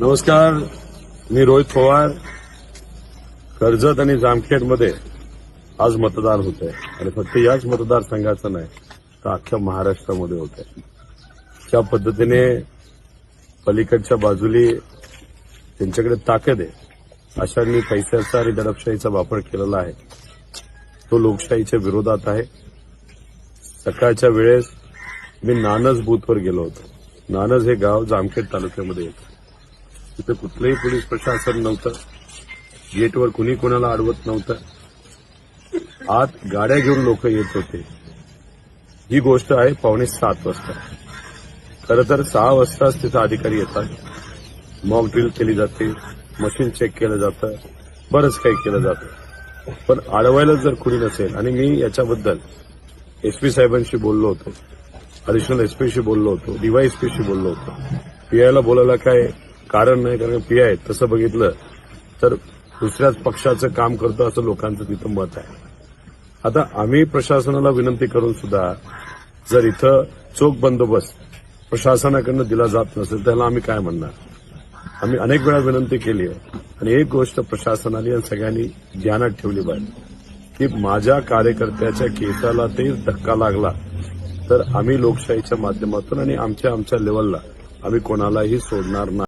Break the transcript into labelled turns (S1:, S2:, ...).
S1: नमस्कार मी रोहित पवार. कर्जत आणि जामखेडमध्ये आज मतदान होत आहे आणि फक्त याच मतदारसंघाचं नाही तर अख्ख्या महाराष्ट्रामध्ये होत आहे ज्या पद्धतीने पलीकडच्या बाजूली त्यांच्याकडे ताकद आहे अशांनी पैशाचा आणि दडपशाहीचा वापर केलेला आहे. तो लोकशाहीच्या विरोधात आहे. सकाळच्या वेळेस मी नानज बूथवर गेलो होतो. नानज हे गाव जामखेड तालुक्यामध्ये येतं. तिथे कुठलंही पोलीस प्रशासन नव्हतं. गेटवर कुणी कोणाला अडवत नव्हतं. आत गाड्या घेऊन लोक येत होते. ही गोष्ट आहे पावणे सात वाजता. खरं तर सहा वाजताच तिथं अधिकारी येतात. मॉक ड्रिल केली जाते. मशीन चेक केलं जातं. बरंच काही केलं जातं. पण अडवायला जर कुणी नसेल आणि मी याच्याबद्दल एसपी साहेबांशी बोललो होतो. अडिशनल एसपीशी बोललो होतो. डीवायएसपीशी बोललो होतो. पीआयला बोलायला काय कारण नाही कारण पी आय तसं बघितलं तर दुसऱ्याच पक्षाचं काम करतो असं लोकांचं तिथं मत आहे. आता आम्ही प्रशासनाला विनंती करून सुद्धा जर इथं चोख बंदोबस्त प्रशासनाकडनं दिला जात नसेल त्याला आम्ही काय म्हणणार? आम्ही अनेक वेळा विनंती केली आहे आणि एक गोष्ट प्रशासनाने आणि सगळ्यांनी ध्यानात ठेवली पाहिजे की माझ्या कार्यकर्त्याच्या केसाला ते धक्का लागला तर आम्ही लोकशाहीच्या माध्यमातून आणि आमच्या आमच्या लेवलला आम्ही कोणालाही सोडणार नाही.